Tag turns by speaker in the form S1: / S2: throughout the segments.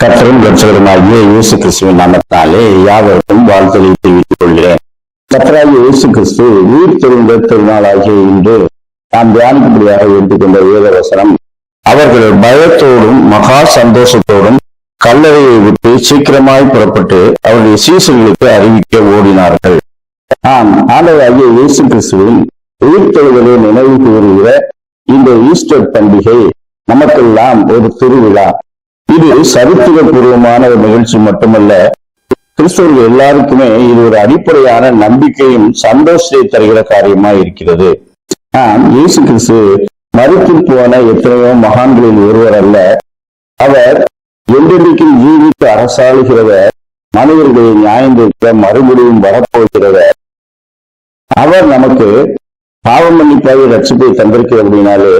S1: கத்தரும் ரட்சகருமாகிய இயேசு கிறிஸ்துவின் நாமத்தாலே யாவருக்கும் வாழ்த்தலை தெரிவித்துக் கொள்கிறேன். கத்தராகிய இயேசு கிறிஸ்து உயிர் தெரிந்த திருநாளாகிய இன்று நாம் தியானிக்கும்படியாக எடுத்துக்கொண்ட வேத வசனம் அவர்கள் பயத்தோடும் மகா சந்தோஷத்தோடும் கல்லறையை விட்டு சீக்கிரமாய் புறப்பட்டு அவருடைய சீசர்களுக்கு அறிவிக்க ஓடினார்கள். ஆம் ஆண்டவராகிய இயேசு கிறிஸ்துவின் உயிர்த்தெழுதலை நினைவு கூறுகிற இந்த ஈஸ்டர் பண்டிகை நமக்கெல்லாம் ஒரு திருவிழா. இது சரித்திரபூர்வமான ஒரு நிகழ்ச்சி மட்டுமல்ல. கிறிஸ்தவர்கள் எல்லாருக்குமே இது ஒரு அடிப்படையான நம்பிக்கையும் சந்தோஷத்தை தருகிற காரியமா இருக்கிறது. ஆம் இயேசு கிறிஸ்து மறுத்து போன எத்தனையோ மகான்களில் ஒருவர் அல்ல. அவர் என்றென்றைக்கும் ஜீவித்து அரசாளுகிறவர். மனிதர்களை நியாயந்திருக்க மறுபடியும் வரப்போகிறவர். அவர் நமக்கு பாவ மன்னிப்பாக ரட்சிப்பை தந்திருக்கிறது அப்படின்னாலே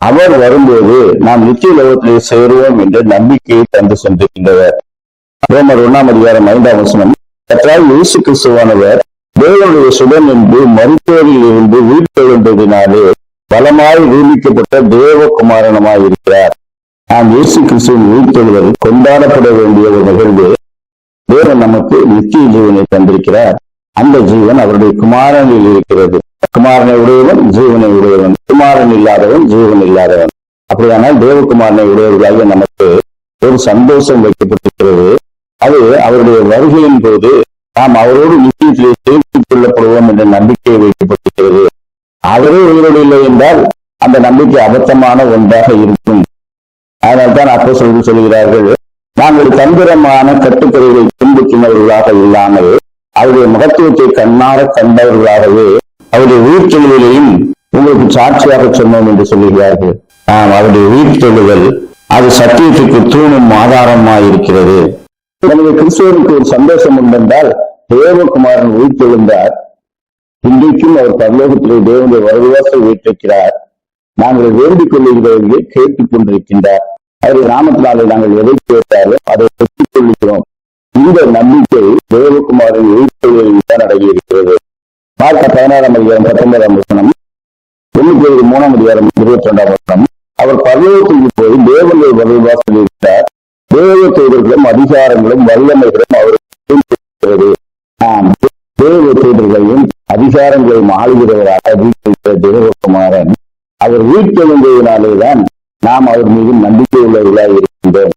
S1: அவர் வரும்போது நாம் நித்திய லோகத்திலே சேருவோம் என்ற நம்பிக்கையை தந்து சென்றிருக்கின்றவர் ரோமர் ஒன்னாம் அதிகாரம் ஐந்தாம் வசனம் கற்றால் இயேசு கிறிஸ்துவானவர் தேவனுடைய சுடன் என்று மருத்துவரில் இருந்து உயிர்த்தெழுந்ததினாலே பலமாய் நியமிக்கப்பட்ட தேவகுமாரனமாய் இருக்கிறார். நாம் இயேசு கிறிஸ்துவின் உயிர்த்தெழுதல் கொண்டாடப்பட வேண்டிய ஒரு நிகழ்வு தேவன் நமக்கு நித்திய ஜீவனை தந்திருக்கிறார். அந்த ஜீவன் அவருடைய குமாரனில் இருக்கிறது. குமாரனை உடையவன் ஜீவனை உடையவன். குமாரன் இல்லாதவன் ஜீவன் இல்லாதவன். அப்படியானால் தேவகுமாரனை உடையவர்களாக நமக்கு ஒரு சந்தோஷம் வைக்கப்பட்டிருக்கிறது. அது அவருடைய வருகையின் போது நாம் அவரோடு நிச்சயத்திலே சேர்த்துக் கொள்ளப்படுவோம் என்ற நம்பிக்கை வைக்கப்பட்டிருக்கிறது. அவரே உயிரோடு இல்லை என்றால் அந்த நம்பிக்கை அபத்தமான ஒன்றாக இருக்கும். அதனால்தான் அப்போ சொல்லி சொல்கிறார்கள் நாங்கள் தந்திரமான கட்டுக்கதைகளை துன்புற்றினவர்களாக இல்லாமல் அவருடைய மகத்துவத்தை கண்ணார கண்டவர்களாகவே அவருடைய உயிர்த்தெழுதலையும் உங்களுக்கு சாட்சியாக சொன்னோம் என்று சொல்லுகிறார்கள். ஆம் அவருடைய உயிர்த்தெழுதல் அது சத்தியத்துக்கு தூணும் ஆதாரமாக இருக்கிறது. எனவே கிறிஸ்துவனுக்கு ஒரு சந்தோஷம் உண்டென்றால் தேவகுமாரன் உயிர்த்தெழுந்தார் இன்றைக்கும் அவர் பரலோகத்திலே தேவனுடைய வரவிவாசை வீட்டிருக்கிறார் நாங்கள் வேண்டிக் கொள்ளுகிறவர்களை கேட்டுக் கொண்டிருக்கின்றார். அவருடைய நாமத்தினாலே நாங்கள் எதை கேட்டாலும் அதை பெற்றுக் இந்த நம்பிக்கை தேவகுமாரின் எழுத்துகளில் தான் அடங்கி இருக்கிறது பார்க்க பதினாறாம் அதிகாரம் பத்தொன்பதாம் வசனம் தொண்ணூத்தி மூணாம் அதிகாரம் இருபத்தி ரெண்டாம் வசனம் அவர் பரலோகத்துக்கு போய் தேவனுடைய வரவிவாசல் இருக்கிறார் தேவ தூதர்களும் அதிகாரங்களும் வல்லமைகளும் அவருக்கு ஆம். தேவ தூதர்களையும் அதிகாரங்களையும் ஆளுகிறவராக தேவகுமாரன் அவர் வீட்டெழுந்ததினாலேதான் நாம் அவர் மீது நம்பிக்கை உள்ளவர்களாக இருக்கின்றோம்.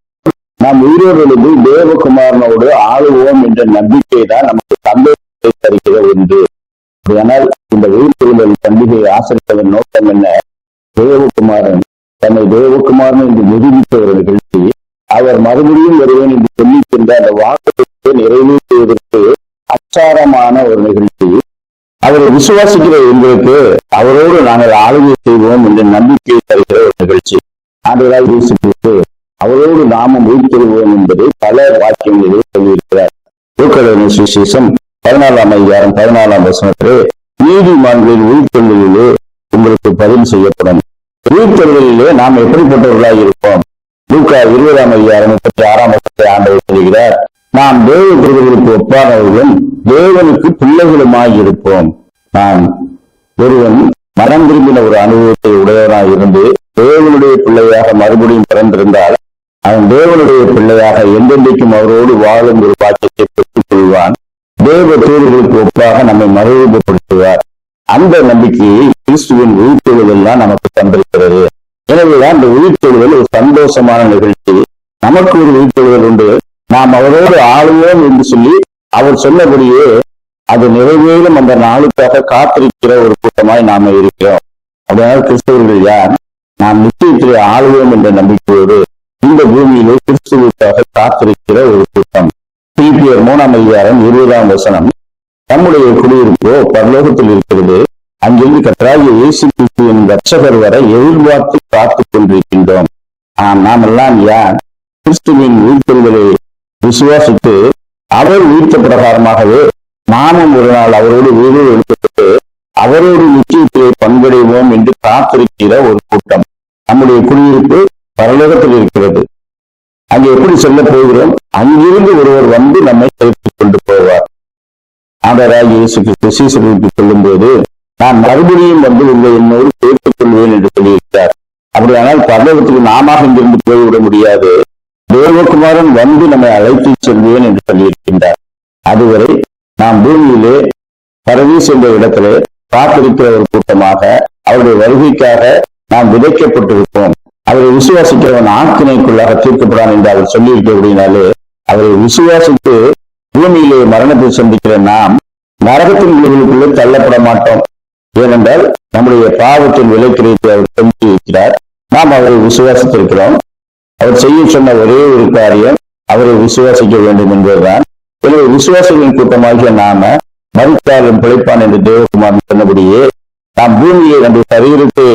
S1: நாம் உயிரோடு தேவகுமாரனோடு ஆளுவோம் என்ற நம்பிக்கை தான் நமக்கு சந்தோஷத்தை தருகிற ஒன்று ஆனால் இந்த உயிர்த்தெழுதல் பண்டிகையை ஆசரிப்பதன் நோக்கம் என்ன? தேவகுமாரன் தன்னை தேவகுமாரன் என்று நிரூபித்த ஒரு நிகழ்ச்சி அவர் மறுபடியும் வருவேன் என்று சொல்லிக்கின்ற அந்த வாக்குறுதியை நிறைவேற்றுவதற்கு அச்சாரமான ஒரு நிகழ்ச்சி. அவரை விசுவாசிக்கிற எங்களுக்கு அவரோடு நாங்கள் ஆளுகை செய்வோம் என்ற நம்பிக்கை தருகிற ஒரு நிகழ்ச்சி. ஆண்டுகளாக இயேசு அவரோடு நாமும் உயிர்த்தெழுவோம் என்பதை பல வாக்கியங்களிலே சொல்லியிருக்கிறார் தூக்கதன சுவிசேஷம் பதினாலாம் அதிகாரம் பதினாலாம் வசனத்திலே நீதிமான்களின் உயிர்த்தொழிலே உங்களுக்கு பதில் செய்யப்படும். உயிர்த்தொழிலே நாம் எப்படிப்பட்டவர்களாக இருப்போம்? லூக்கா இருபதாம் அதிகாரம் முப்பத்தி ஆறாம் வருஷத்தை ஆண்டவர் சொல்கிறார் நாம் தேவ விருதுகளுக்கு ஒப்பானவர்களும் தேவனுக்கு பிள்ளைகளுமாய் இருப்போம். நாம் ஒருவன் மனம் திரும்பின ஒரு அனுபவத்தை உடையவனாக இருந்து தேவனுடைய பிள்ளையாக மறுபடியும் பிறந்திருந்தால் அவன் தேவனுடைய பிள்ளையாக எந்தெந்தைக்கும் அவரோடு வாழும் ஒரு பாக்கியத்தை பெற்றுக் கொள்வான் ஒப்பாக நம்மை மறுபடுத்துவார் அந்த நம்பிக்கையை கிறிஸ்துவின் உயிர்த்தெழுதல் தான் நமக்கு தந்திருக்கிறது. எனவேதான் அந்த உயிர்த்தெழுதல் ஒரு சந்தோஷமான நிகழ்ச்சி. நமக்கு ஒரு உயிர்த்தெழுதல் உண்டு. நாம் அவரோடு ஆளுவோம் என்று சொல்லி அவர் சொன்னபடியே அது நிறைவேறும் அந்த நாளுக்காக காத்திருக்கிற ஒரு கூட்டமாய் நாம இருக்கிறோம். அதனால் கிறிஸ்தவர்கள் யார்? நாம் நிச்சயத்திலே ஆளுவோம் என்ற நம்பிக்கையோடு இந்த பூமியிலே கிறிஸ்துவுக்காக காத்திருக்கிற ஒரு கூட்டம். பிபிஆர் மூணாம் அதிகாரம் இருபதாம் வசனம். நம்முடைய குடியிருப்போ பரலோகத்தில் இருக்கிறது. அங்கிருந்து கற்றாகிய இயேசு கிறிஸ்துவின் ரட்சகர் வரை எதிர்பார்த்து காத்துக் கொண்டிருக்கின்றோம். நாம் எல்லாம் யார்? கிறிஸ்துவின் உயிர்த்தெழுதலை விசுவாசித்து அவர் உயிர்த்த பிரகாரமாகவே நாமும் ஒரு நாள் அவரோடு உயிரை எழுப்பப்பட்டு அவரோடு நிச்சயத்திலே பங்கடைவோம் என்று காத்திருக்கிற ஒரு கூட்டம். நம்முடைய குடியிருப்பு பரலோகத்தில் இருக்கிறது. அங்கே எப்படி செல்ல போகிறோம்? அங்கிருந்து ஒருவர் வந்து நம்மை சேர்த்துக் கொண்டு போவார் இயேசு சீசர்களுக்கு சொல்லும் போது நான் மறுபடியும் வந்து உங்களை என்னோடு சேர்த்துக் கொள்வேன் என்று சொல்லியிருக்கிறார். அப்படியானால் பரலோகத்துக்கு நாம இங்கிருந்து போய்விட முடியாது. தேவகுமாரன் வந்து நம்மை அழைத்து செல்வேன் என்று சொல்லியிருக்கின்றார். அதுவரை நாம் பூமியிலே பரவி என்ற இடத்திலே காத்திருக்கிற ஒரு கூட்டமாக அவருடைய வருகைக்காக நாம் விதைக்கப்பட்டிருப்போம். அவரை விசுவாசிக்கிறவன் ஆக்கினைக்குள்ளாக தீர்க்கப்படான் என்று அவர் சொல்லியிருக்கிறபடினாலே அவரை விசுவாசித்து பூமியிலே மரணத்தை சந்திக்கிற நாம் நரகத்தின் விளைவுகளுக்குள்ளே தள்ளப்பட மாட்டோம் ஏனென்றால் நம்முடைய பாவத்தின் விலை கிடைத்து அவர் செலுத்தி இருக்கிறார். நாம் அவரை விசுவாசித்திருக்கிறோம். அவர் செய்ய சொன்ன ஒரே ஒரு காரியம் அவரை விசுவாசிக்க வேண்டும் என்பதுதான். எனவே விசுவாசிகளின் கூட்டமாகிய நாம மறுத்தாலும் பிழைப்பான் என்று தேவகுமார் சொன்னபடியே நாம் பூமியை நம்முடைய சரீரத்தை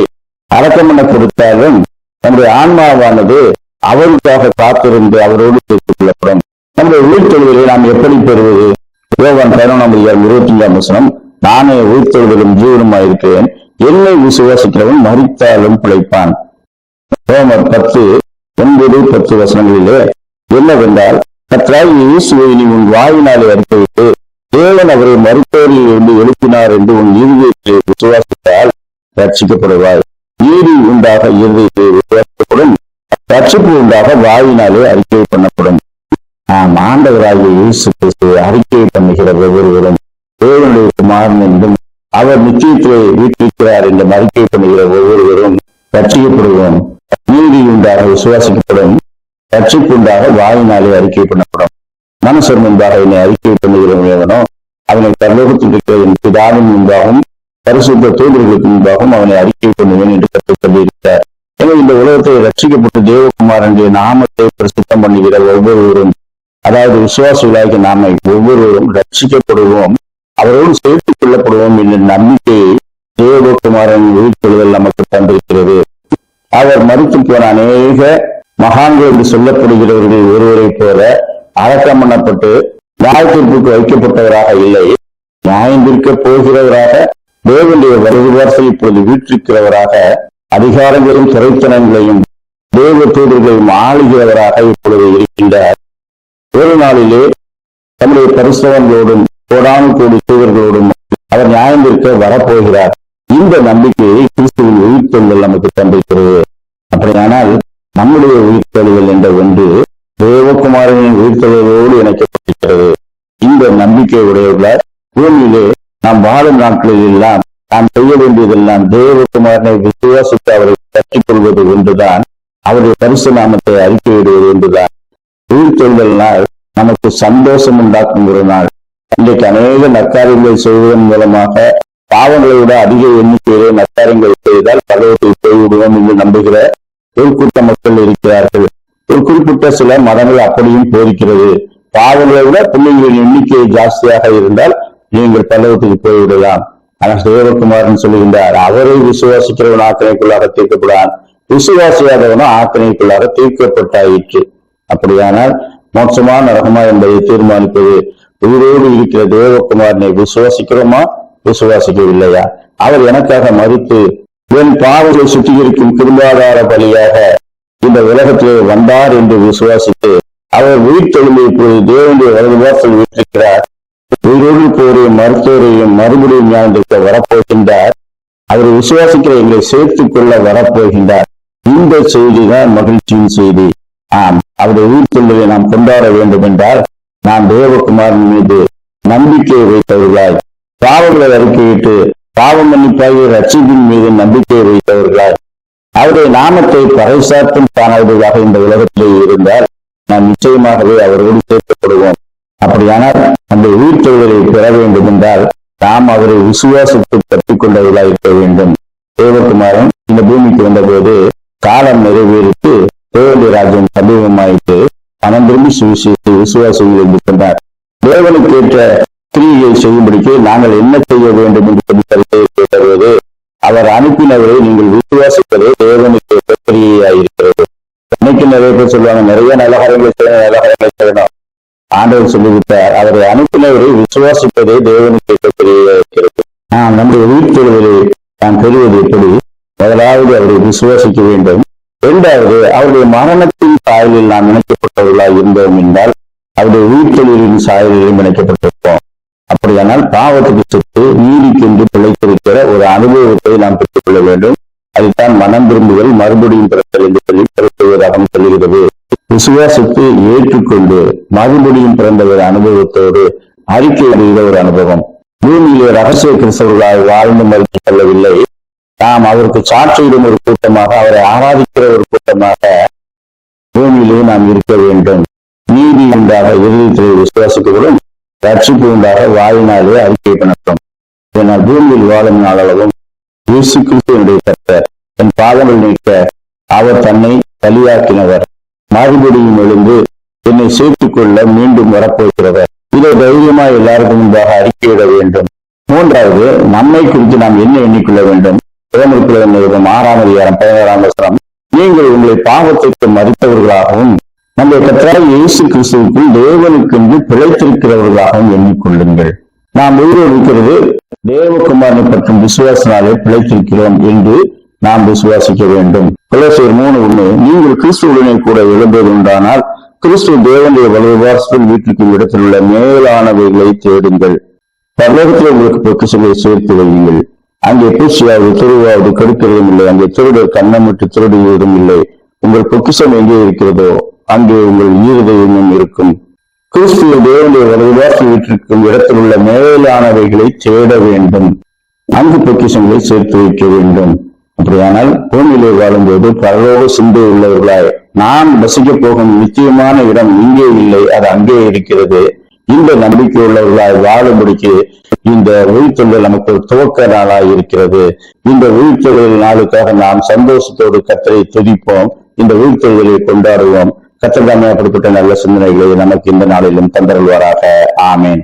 S1: அடக்கம் பண்ண கொடுத்தாலும் நம்முடைய ஆன்மாவானது அவருக்காக காத்திருந்து அவரோடு சேர்த்துக் கொள்ளப்படும். நம்முடைய உயிர்த்தொழிலை நாம் எப்படி பெறுவது? யோகான் பதினொன்றாம் அதிகாரம் இருபத்தி அஞ்சாம் வசனம் நானே உயிர்த்தொழிலும் ஜீவனுமாய் இருக்கிறேன் என்னை விசுவாசிக்கிறவன் மறித்தாலும் பிழைப்பான். ரோமர் பத்து ஒன்பது பத்து வசனங்களிலே என்னவென்றால் கத்ராய் இயேசுவை நீ உன் வாயினாலே அறிக்கைவிட்டு தேவன் அவரை மருத்துவரில் இருந்து எழுப்பினார் என்று உன் இறுதியை விசுவாசித்தால் ரட்சிக்கப்படுவார் நீதி உண்டாக இறுதியை விசுவாசிக்கப்படும் ரட்சிப்பு உண்டாக வாயினாலே அறிக்கை பண்ணப்படும். நாம் ஆண்டவராகிய இயேசு கிறிஸ்துவை ஒவ்வொருவரும் தேவனுடைய குமாரன் என்றும் அவர் நிச்சயத்திலே வீட்டிருக்கிறார் என்று அறிக்கை பண்ணுகிற ஒவ்வொருவரும் ரட்சிக்கப்படுவோம். நீதி உண்டாக விசுவாசிக்கப்படும் ரட்சிப்பு வாயினாலே அறிக்கை பண்ணப்படும். மனுஷர் முன்பாக என்னை அறிக்கை பண்ணுகிறவனோ அவனை பரலோகத்தில் என் பிதாவின் முன்பாகவும் பரிசுத்த தூதர்களுக்கு முன்பாகவும் அவனை அறிக்கை பண்ணுவேன் என்று கற்றுக் சொல்லியிருக்கிறார் எனவே இந்த உலகத்தை ரட்சிக்கப்பட்டு தேவகுமாரனுடைய நாமத்தை பிரசித்தம் பண்ணுகிற ஒவ்வொருவரும் அதாவது விசுவாசிகளாகிய நாமை ஒவ்வொருவரும் ரட்சிக்கப்படுவோம் அவரோடு சேர்த்துக் கொள்ளப்படுவோம் என்ற நம்பிக்கையை தேவகுமாரன் உயிர்த்தெழுதல் நமக்கு தந்திருக்கிறது. அவர் மறுத்து போன அநேக மகான்கள் என்று சொல்லப்படுகிறவர்கள் ஒருவரை போல அடக்கம் பண்ணப்பட்டு நியாயத்தீர்ப்புக்கு வைக்கப்பட்டவராக இல்லை. நியாயந்திருக்க போகிறவராக தேவனுடைய வருவாசை இப்பொழுது வீற்றிருக்கிறவராக அதிகாரங்களையும் துறைத்தனங்களையும் தேவ தூதர்களையும் ஆளுகிறவராக இப்பொழுது இருக்கின்றார். ஒரு நாளிலே தம்முடைய பரிசுரங்களோடும் கோடான கோடி தூதர்களோடும் அவர் நியாயந்திருக்க வரப்போகிறார். இந்த நம்பிக்கையை கிறிஸ்துவின் உயிர்த்தொழில் நமக்கு தந்திருக்கிறது. அப்படியானால் நம்முடைய உயிர்த்தொழில் என்ற ஒன்று தேவகுமாரனின் உயிர்த்தொழிலோடு இணைக்கப்பட்டிருக்கிறது. இந்த நம்பிக்கை உடையவர்களால் பூமியிலே நாம் வாழும் நாட்களில் எல்லாம் நாம் செய்ய வேண்டியதெல்லாம் தேவகுமாரனை விசுவாசித்து அவரை கற்றுக்கொள்வது ஒன்றுதான். அவருடைய பரிசு நாமத்தை அறிக்கையிடுவது ஒன்றுதான். உயிர்த்தொழில் நாள் நமக்கு சந்தோஷம் உண்டாக்கும் ஒரு நாள். இன்றைக்கு அநேக நற்காரியங்களை செய்வதன் மூலமாக பாவங்களை விட அதிக எண்ணிக்கையிலே நற்காரியங்கள் செய்தால் பதவத்தில் போய்விடுவோம் என்று நம்புகிற ஒரு கூட்ட மக்கள் இருக்கிறார்கள். ஒரு குறிப்பிட்ட சில மதங்கள் அப்படியும் போதிக்கிறது. பாவங்களை விட பிள்ளைகளின் எண்ணிக்கை ஜாஸ்தியாக இருந்தால் நீங்கள் பல்லவத்துக்கு போய்விடலாம். ஆனால் தேவகுமாரன் சொல்லுகின்றார் அவரை விசுவாசிக்கிறவன் ஆக்கினைக்குள்ளாக தீர்க்கப்படான். விசுவாசியாதவனும் ஆக்கினைக்குள்ளாக தீர்க்கப்பட்டாயிற்று. அப்படியானால் மோட்சமா நரகமா என்பதை தீர்மானிப்பது உயிரோடு இருக்கிற தேவகுமாரனை விசுவாசிக்கிறோமா? விசுவாசிக்கவில்லையா? அவர் எனக்காக மறுத்து என் பாவங்களை சுத்திகரிக்கும் குடும்பாதார பலியாக இந்த உலகத்திலே வந்தார் என்று விசுவாசித்து அவர் உயிர் தொழிலை இப்போது தேவனுடைய வலதுபாசல் வீட்டிருக்கிறார் உயிரோடு போரையும் மருத்துவரையும் மறுபடியும் ஞானத்திற்கு வரப்போகின்றார். அவரை விசுவாசிக்கிற எங்களை சேர்த்துக் கொள்ள வரப்போகின்றார். இந்த செய்தி தான் மகிழ்ச்சியின் செய்தி. ஆம் அவருடைய உயிர் சொல்வதை நாம் கொண்டாட வேண்டும் என்றால் நாம் தேவகுமாரன் மீது நம்பிக்கையை வைத்தவர்களாய் பாவங்களை அறிக்கையிட்டு பாவ மன்னிப்பாகிய ரட்சிப்பின் மீது நம்பிக்கை வைத்தவர்களாய் அவருடைய நாமத்தை பறைசாற்றும் காணவர்களாக இந்த உலகத்திலே இருந்தால் நாம் நிச்சயமாகவே அவர்களோடு சேர்க்கப்படுவோம். அப்படியானால் அந்த உயிர் தொழிலை பெற வேண்டும் என்றால் நாம் அவரை விசுவாசித்து கற்றுக்கொண்டவர்களாக இருக்க வேண்டும். தேவகுமாரன் இந்த பூமிக்கு வந்தபோது காலம் நிறைவேறித்து தேவனுடைய ராஜ்யம் சமீபமாயிட்டு மனம் திரும்பி சுவிசேஷத்தை விசுவாசிகள் என்று சொன்னார். தேவனுக்கு ஏற்ற கிரியை செய்யும்படிக்கு நாங்கள் என்ன செய்ய வேண்டும் என்று சொல்லி அவர் அனுப்பினவரை நீங்கள் விசுவாசிப்பதே தேவனுக்கு ஏற்ற கிரியையாயிருக்கிறது. இன்னைக்கு நிறைய பேர் சொல்லுவாங்க நிறைய நலகாரங்களை செய்யணும் நலகாரங்களை செய்யணும். ஆண்டவர் சொல்லிவிட்டார் அவரை அனுப்பினவரை விசுவாசிப்பதே தேவனுக்கு ஏற்ற கிரியையாயிருக்கிறது. நாம் நம்முடைய உயிர்த்தெழுவதை நாம் பெறுவது எப்படி? முதலாவது அவரை விசுவாசிக்க வேண்டும். இரண்டாவது அவருடைய மரணத்தின் சாயலில் நாம் இணைக்கப்பட்டவர்களாக இருந்தோம் என்றால் அவருடைய உயிர்த்தொழிலின் சாயலிலும் இணைக்கப்பட்டிருப்போம். அப்படியானால் பாவத்துக்கு சுட்டு நீதிக்கென்று பிழைத்திருக்கிற ஒரு அனுபவத்தை நாம் பெற்றுக்கொள்ள வேண்டும். அதைத்தான் மனம் திரும்புதல் மறுபடியும் பிறத்தல் என்று சொல்லி பிறப்புவதாகவும் சொல்லுகிறது. விசுவாசத்தை ஏற்றுக்கொண்டு மறுபடியும் பிறந்த ஒரு அனுபவத்தோடு அறிக்கை செய்த ஒரு அனுபவம். பூமியிலே ரகசிய கிறிஸ்தவர்களால் வாழ்ந்து மறுத்து கொள்ளவில்லை. நாம் அவருக்கு சாட்சியிடும் ஒரு கூட்டமாக அவரை ஆராதிக்கிற ஒரு கூட்டமாக பூமியிலே நாம் இருக்க வேண்டும். நீதி உண்டாக இருதயத்திலே விசுவாசிக்கப்படும் ரட்சிப்பு உண்டாக வாயினாலே அறிக்கை பண்ணட்டும் நான் பூமியில் வாழும் நாளளவும் இயேசு கிறிஸ்து என்னுடைய கர்த்தர். என் பாதங்கள் நீக்க அவர் தன்னை பலியாக்கினவர். மறுபடியும் எழுந்து என்னை சேர்த்துக் கொள்ள மீண்டும் வரப்போகிறவர். இதை தைரியமாக எல்லாருக்கும் முன்பாக அறிக்கையிட வேண்டும். மூன்றாவது நம்மை குறித்து நாம் என்ன எண்ணிக்கொள்ள வேண்டும்? ரோமருக்குள்ள நிறுவனம் ஆறாம் அதிகாரம் பதினோராம் வசனம் நீங்கள் உங்களை பாவத்திற்கு மறித்தவர்களாகவும் நம்முடைய கர்த்தராகிய இயேசு கிறிஸ்துவுக்குள் தேவனுக்கென்று பிழைத்திருக்கிறவர்களாகவும் எண்ணிக்கொள்ளுங்கள். நாம் உயிரோடு இருக்கிறது தேவகுமாரனை பற்றும் விசுவாசனாலே பிழைத்திருக்கிறோம் என்று நாம் விசுவாசிக்க வேண்டும். கொலோசியர் மூணு ஒண்ணு நீங்கள் கிறிஸ்துவுடனே கூட எழுந்தது உண்டானால் கிறிஸ்துவ தேவனுடைய வலுவாசத்தில் வீட்டிற்கும் இடத்தில் உள்ள மேலானவைகளை தேடுங்கள். பரலோகத்தில் உங்களுக்கு பொக்கிஷங்களை சேர்த்து வையுங்கள். அங்கே பூசியாவது திருவாவது கெடுக்கிறதும் இல்லை. அங்கே திருடர் கண்ணமிட்டு திருடுவதும் இல்லை. உங்கள் பொக்கிஷம் எங்கே இருக்கிறதோ அங்கே உங்கள் ஈரதயமும் இருக்கும். கிறிஸ்துவ தேவனுடைய வலுவாசல் வீட்டிற்கும் இடத்தில் உள்ள மேலானவைகளை தேட வேண்டும். அங்கு பொக்கிஷங்களை சேர்த்து வைக்க வேண்டும். அப்படியானால் பூமியிலே வாழும்போது பரலோக சிந்தை உள்ளவர்களாய் நான் வசிக்க போகும் நிச்சயமான இடம் இங்கே இல்லை அது அங்கே இருக்கிறது. இந்த நம்பிக்கை உள்ளவர்களாய் வாழும்படிக்கு இந்த உயிர்த்தொழில் நமக்கு துவக்க நாளாய் இருக்கிறது. இந்த உயிர்த்தொழில் நாளுக்காக நாம் சந்தோஷத்தோடு கத்தரை துதிப்போம். இந்த உயிர்த்தொழிலை கொண்டாடுவோம். கத்தர் அப்படிப்பட்ட நல்ல சிந்தனைகளை நமக்கு இந்த நாளிலும் தந்தருள்வாராக. ஆமேன்.